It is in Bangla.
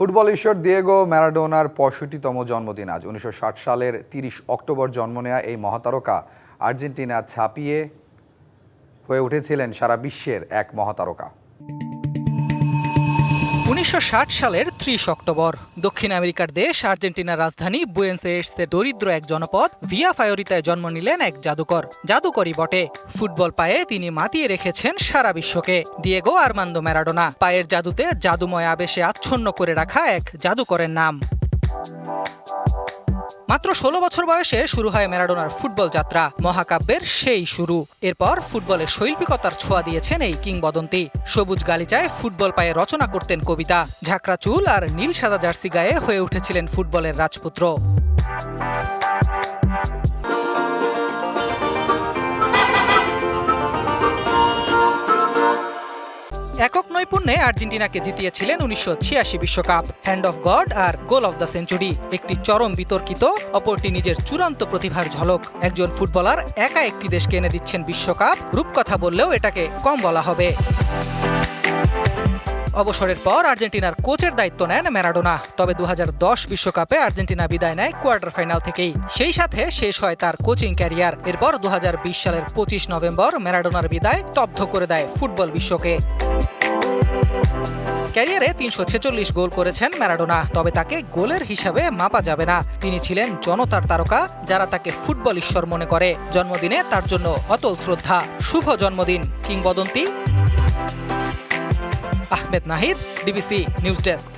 ফুটবল ঈশ্বর দিয়েগো ম্যারাডোনার পঁয়ষট্টিতম জন্মদিন আজ। উনিশশো ষাট সালের তিরিশ অক্টোবর জন্ম নেয়া এই মহাতারকা আর্জেন্টিনা ছাপিয়ে হয়ে উঠেছিলেন সারা বিশ্বের এক মহাতারকা। উনিশশো ষাট সালের ত্রিশ অক্টোবর। দক্ষিণ আমেরিকার দেশ, আর্জেন্টিনার রাজধানী বুয়েন্স দরিদ্র এক জনপদ। ভিয়া ফায়োরিতায় জন্ম নিলেন এক জাদুকর। জাদুকরই বটে। ফুটবল পায়ে তিনি মাতিয়ে রেখেছেন সারা বিশ্বকে। Diego Armando Maradona. পায়ের জাদুতে জাদুময় আবেশে আচ্ছন্ন করে রাখা এক জাদুকরের নাম। মাত্র ষোলো বছর বয়সে শুরু হয় ম্যারাডোনার ফুটবল যাত্রা। মহাকাব্যের সেই শুরু। এরপর ফুটবলের শৈল্পিকতার ছোঁয়া দিয়েছেন এই কিংবদন্তি। সবুজ গালিচায় ফুটবল পায়ে রচনা করতেন কবিতা। ঝাঁকড়া চুল আর নীল সাদা জার্সি গায়ে হয়ে উঠেছিলেন ফুটবলের রাজপুত্র। একক নৈপুণ্যে আর্জেন্টিনাকে জিতিয়েছিলেন উনিশশো বিশ্বকাপ হ্যান্ড অফ গড আর গোল অফ দ্য সেঞ্চুরি একটি চরম বিতর্কিত, অপরটি নিজের চূড়ান্ত প্রতিভার ঝলক। একজন ফুটবলার একা একটি দেশকে এনে দিচ্ছেন বিশ্বকাপ, রূপকথা বললেও এটাকে কম বলা হবে। অবসরের পর আর্জেন্টিনার কোচের দায়িত্ব নেন ম্যারাডোনা, তবে দু বিশ্বকাপে আর্জেন্টিনা বিদায় নেয় কোয়ার্টার ফাইনাল থেকেই। সেই সাথে শেষ হয় তার কোচিং ক্যারিয়ার, এরপর দু হাজার বিশ সালের পঁচিশ নভেম্বর ম্যারাডোনার বিদায় স্তব্ধ করে দেয় ফুটবল বিশ্বকে। ক্যারিয়ারে তিনশো ছেচল্লিশ গোল করেছেন ম্যারাডোনা, তবে তাকে গোলের হিসাবে মাপা যাবে না। তিনি ছিলেন জনতার তারকা, যারা তাকে ফুটবল ঈশ্বর মনে করে। জন্মদিনে তার জন্য অতল শ্রদ্ধা। শুভ জন্মদিন, কিংবদন্তি। Ahmed Nahid, BBC news desk.